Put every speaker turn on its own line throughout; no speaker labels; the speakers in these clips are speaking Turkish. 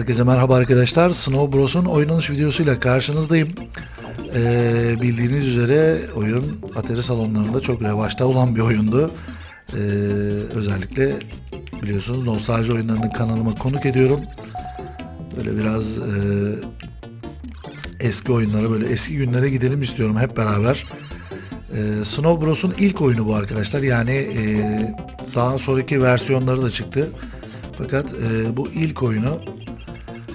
Herkese merhaba arkadaşlar. Snow Bros'un oynanış videosuyla karşınızdayım. Ee, bildiğiniz üzere oyun Atari salonlarında çok revaçta olan bir oyundu. Ee, özellikle biliyorsunuz nostalji oyunlarını kanalıma konuk ediyorum. Böyle biraz e, eski oyunlara böyle eski günlere gidelim istiyorum hep beraber. Ee, Snow Bros'un ilk oyunu bu arkadaşlar. Yani e, daha sonraki versiyonları da çıktı. Fakat e, bu ilk oyunu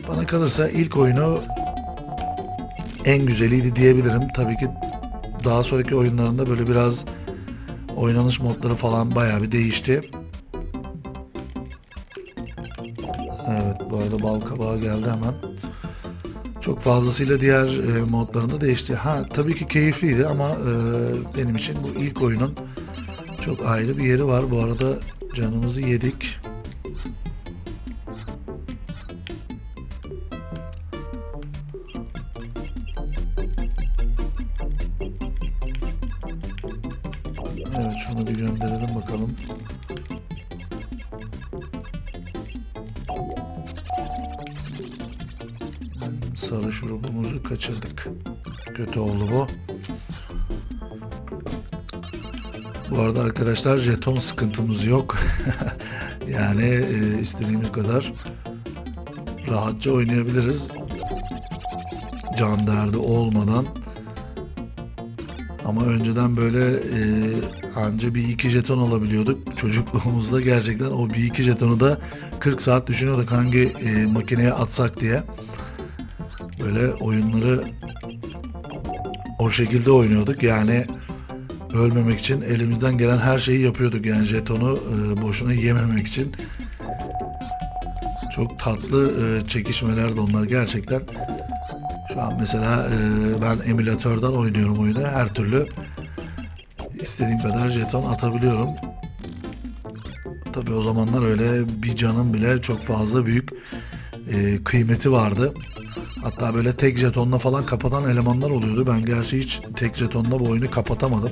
bana kalırsa ilk oyunu en güzeliydi diyebilirim. Tabii ki daha sonraki oyunlarında böyle biraz oynanış modları falan bayağı bir değişti. Evet bu arada bal kabağı geldi hemen. Çok fazlasıyla diğer e, modlarında değişti. Ha tabii ki keyifliydi ama e, benim için bu ilk oyunun çok ayrı bir yeri var. Bu arada canımızı yedik. Kaçırdık. Kötü oldu bu. Bu arada arkadaşlar jeton sıkıntımız yok. yani e, istediğimiz kadar rahatça oynayabiliriz. Can derdi olmadan. Ama önceden böyle e, anca bir iki jeton alabiliyorduk. Çocukluğumuzda gerçekten o bir iki jetonu da 40 saat düşünüyorduk hangi e, makineye atsak diye. Böyle oyunları o şekilde oynuyorduk. Yani ölmemek için elimizden gelen her şeyi yapıyorduk. Yani jetonu e, boşuna yememek için. Çok tatlı e, çekişmelerdi onlar gerçekten. Şu an mesela e, ben emülatörden oynuyorum oyunu. Her türlü istediğim kadar jeton atabiliyorum. Tabi o zamanlar öyle bir canın bile çok fazla büyük e, kıymeti vardı. Hatta böyle tek jetonla falan kapatan elemanlar oluyordu. Ben gerçi hiç tek jetonla bu oyunu kapatamadım.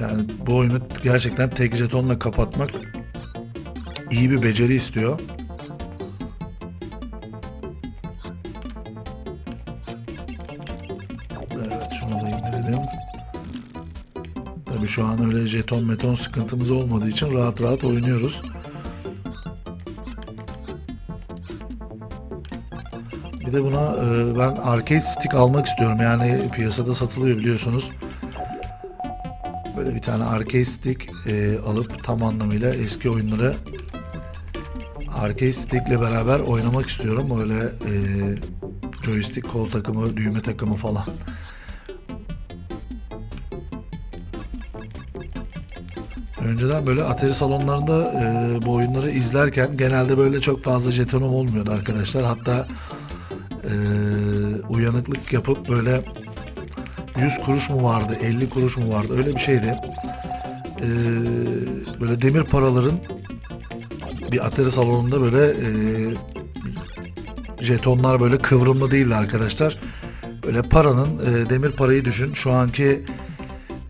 Yani bu oyunu gerçekten tek jetonla kapatmak iyi bir beceri istiyor. Evet şunu da indirelim. Tabii şu an öyle jeton meton sıkıntımız olmadığı için rahat rahat oynuyoruz. De buna e, ben arcade stick almak istiyorum. Yani piyasada satılıyor biliyorsunuz. Böyle bir tane arcade stick e, alıp tam anlamıyla eski oyunları arcade stick ile beraber oynamak istiyorum. Öyle e, joystick kol takımı, düğme takımı falan. Önceden böyle Atari salonlarında e, bu oyunları izlerken genelde böyle çok fazla jetonum olmuyordu arkadaşlar. Hatta e, uyanıklık yapıp böyle 100 kuruş mu vardı, 50 kuruş mu vardı öyle bir şeydi. E, böyle demir paraların bir Atari salonunda böyle e, jetonlar böyle kıvrımlı değildi arkadaşlar. Böyle paranın e, demir parayı düşün. Şu anki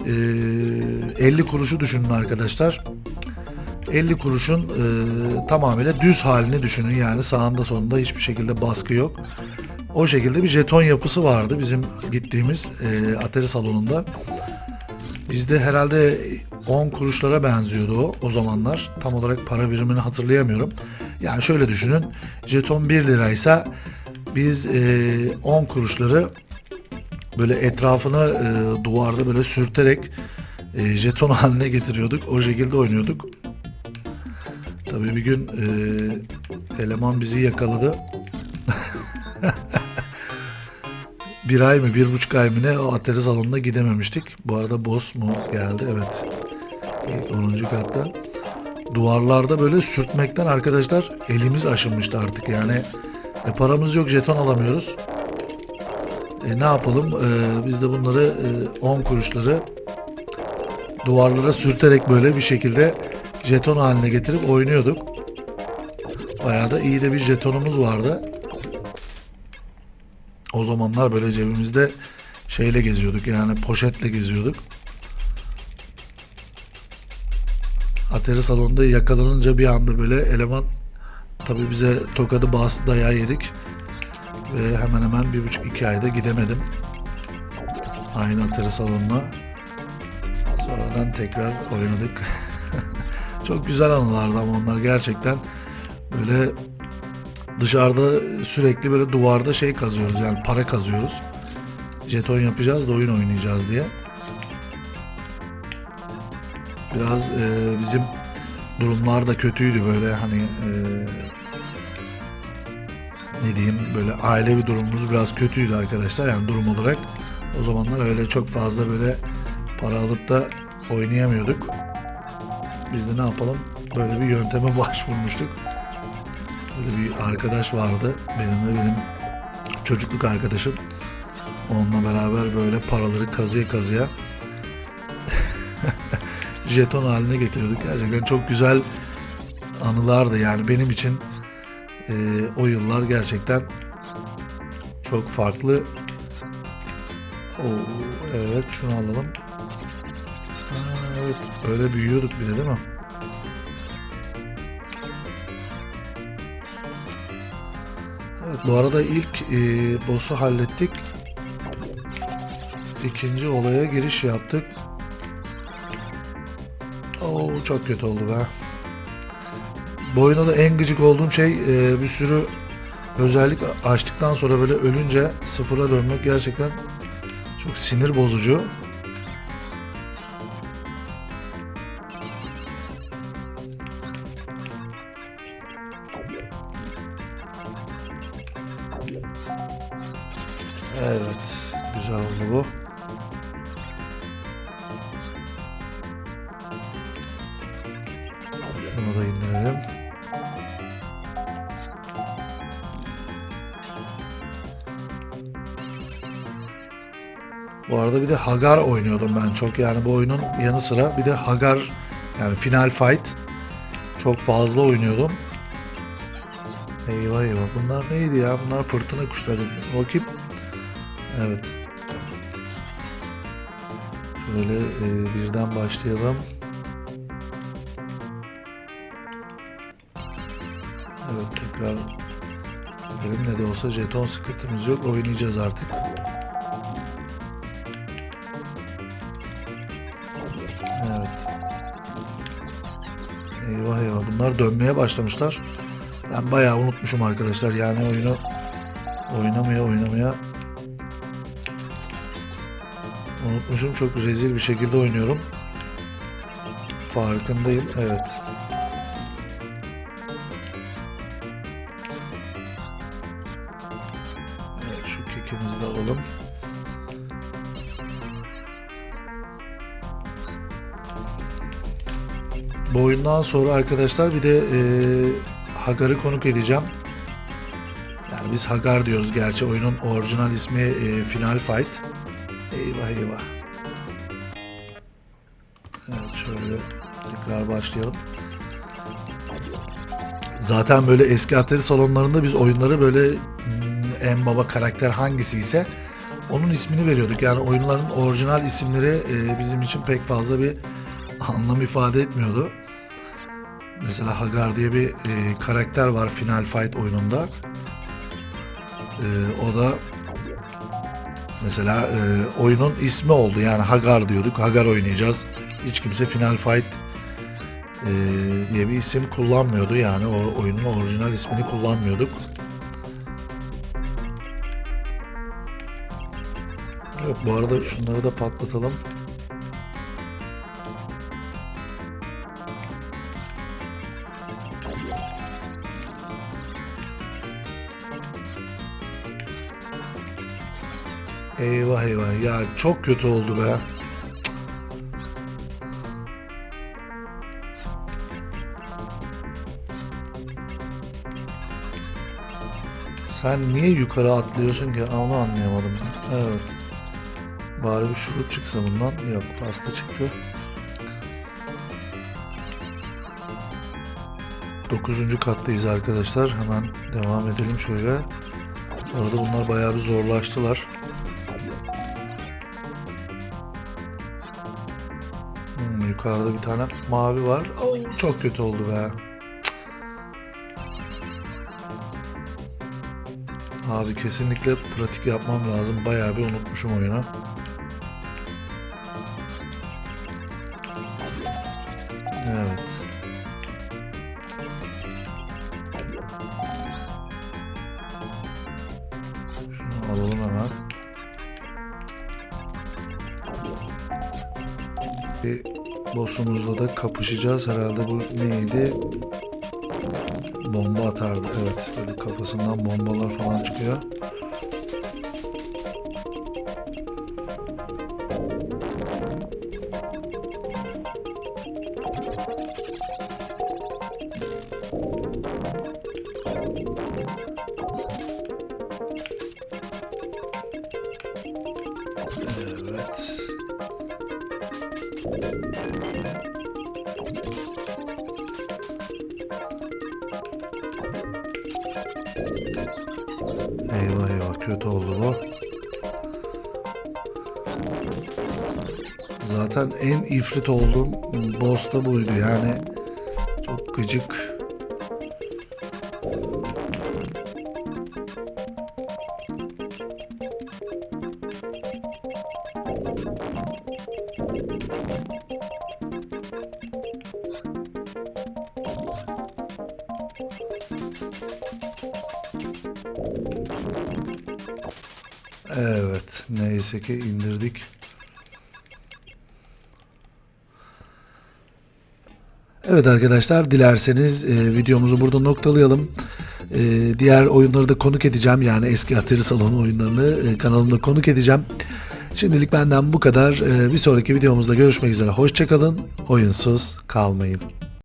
e, 50 kuruşu düşünün arkadaşlar. 50 kuruşun e, tamamıyla düz halini düşünün. Yani sağında sonunda hiçbir şekilde baskı yok. O şekilde bir jeton yapısı vardı bizim gittiğimiz e, Atari salonunda. Bizde herhalde 10 kuruşlara benziyordu o o zamanlar. Tam olarak para birimini hatırlayamıyorum. Yani şöyle düşünün. Jeton 1 liraysa biz e, 10 kuruşları böyle etrafına e, duvarda böyle sürterek e, jeton haline getiriyorduk. O şekilde oynuyorduk. Tabii bir gün e, eleman bizi yakaladı. bir ay mı bir buçuk ay mı ne o atari salonuna gidememiştik. Bu arada boss mu geldi evet. İlk 10. katta. Duvarlarda böyle sürtmekten arkadaşlar elimiz aşınmıştı artık yani. E, paramız yok jeton alamıyoruz. E, ne yapalım? E, biz de bunları e, 10 kuruşları duvarlara sürterek böyle bir şekilde jeton haline getirip oynuyorduk. Bayağı da iyi de bir jetonumuz vardı. O zamanlar böyle cebimizde şeyle geziyorduk yani poşetle geziyorduk. Atari salonunda yakalanınca bir anda böyle eleman tabii bize tokadı bastı dayağı yedik. Ve hemen hemen bir buçuk iki ayda gidemedim. Aynı atari salonuna. Sonradan tekrar oynadık. Çok güzel anılardı ama onlar gerçekten böyle dışarıda sürekli böyle duvarda şey kazıyoruz yani para kazıyoruz. Jeton yapacağız da oyun oynayacağız diye. Biraz e, bizim durumlar da kötüydü böyle hani e, ne diyeyim böyle ailevi durumumuz biraz kötüydü arkadaşlar yani durum olarak. O zamanlar öyle çok fazla böyle para alıp da oynayamıyorduk. Biz de ne yapalım böyle bir yönteme başvurmuştuk. Böyle bir arkadaş vardı benim de benim çocukluk arkadaşım. Onunla beraber böyle paraları kazıya kazıya jeton haline getiriyorduk. Gerçekten çok güzel anılardı yani benim için e, o yıllar gerçekten çok farklı. Oo, evet şunu alalım. Ha, evet öyle büyüyorduk bir de değil mi? Evet bu arada ilk e, boss'u hallettik. İkinci olaya giriş yaptık. Oo çok kötü oldu be. Bu oyunda da en gıcık olduğum şey e, bir sürü özellik açtıktan sonra böyle ölünce sıfıra dönmek gerçekten çok sinir bozucu. Evet, güzel oldu bu. Bunu da indirelim. Bu arada bir de Hagar oynuyordum ben çok yani bu oyunun yanı sıra bir de Hagar yani Final Fight çok fazla oynuyordum. Eyvah eyvah bunlar neydi ya bunlar fırtına kuşları bakayım. Evet. Şöyle e, birden başlayalım. Evet tekrar gidelim ne de olsa jeton sıkıntımız yok oynayacağız artık. Evet. Eyvah eyvah bunlar dönmeye başlamışlar. Ben bayağı unutmuşum arkadaşlar yani oyunu oynamaya oynamaya unutmuşum çok rezil bir şekilde oynuyorum. Farkındayım evet. Evet şu kekimizi de alalım. Bu oyundan sonra arkadaşlar bir de e, Hagar'ı konuk edeceğim. Yani biz Hagar diyoruz gerçi oyunun orijinal ismi e, Final Fight. Eyvah eyvah. Evet şöyle tekrar başlayalım. Zaten böyle eski atari salonlarında biz oyunları böyle hmm, en baba karakter hangisi ise onun ismini veriyorduk. Yani oyunların orijinal isimleri e, bizim için pek fazla bir anlam ifade etmiyordu. Mesela Hagar diye bir e, karakter var Final Fight oyununda. E, o da mesela e, oyunun ismi oldu. Yani Hagar diyorduk. Hagar oynayacağız. Hiç kimse Final Fight e, diye bir isim kullanmıyordu. Yani o oyunun orijinal ismini kullanmıyorduk. Evet bu arada şunları da patlatalım. Eyvah eyvah ya çok kötü oldu be. Sen niye yukarı atlıyorsun ki? Onu anlayamadım. Evet. Bari bir şurup çıksa bundan. Yok pasta çıktı. Dokuzuncu kattayız arkadaşlar. Hemen devam edelim şöyle. Orada bunlar bayağı bir zorlaştılar. yukarıda bir tane mavi var. Oo, çok kötü oldu be. Abi kesinlikle pratik yapmam lazım. Bayağı bir unutmuşum oyunu. Kapışacağız. Herhalde bu neydi? Bomba atardı. Evet. Böyle kafasından bombalar falan çıkıyor. Evet. Zaten en ifrit olduğum boss da buydu yani. Çok gıcık. Evet neyse ki indirdik. Evet arkadaşlar dilerseniz e, videomuzu burada noktalayalım. E, diğer oyunları da konuk edeceğim. Yani eski Atari Salonu oyunlarını e, kanalımda konuk edeceğim. Şimdilik benden bu kadar. E, bir sonraki videomuzda görüşmek üzere. Hoşçakalın. Oyunsuz kalmayın.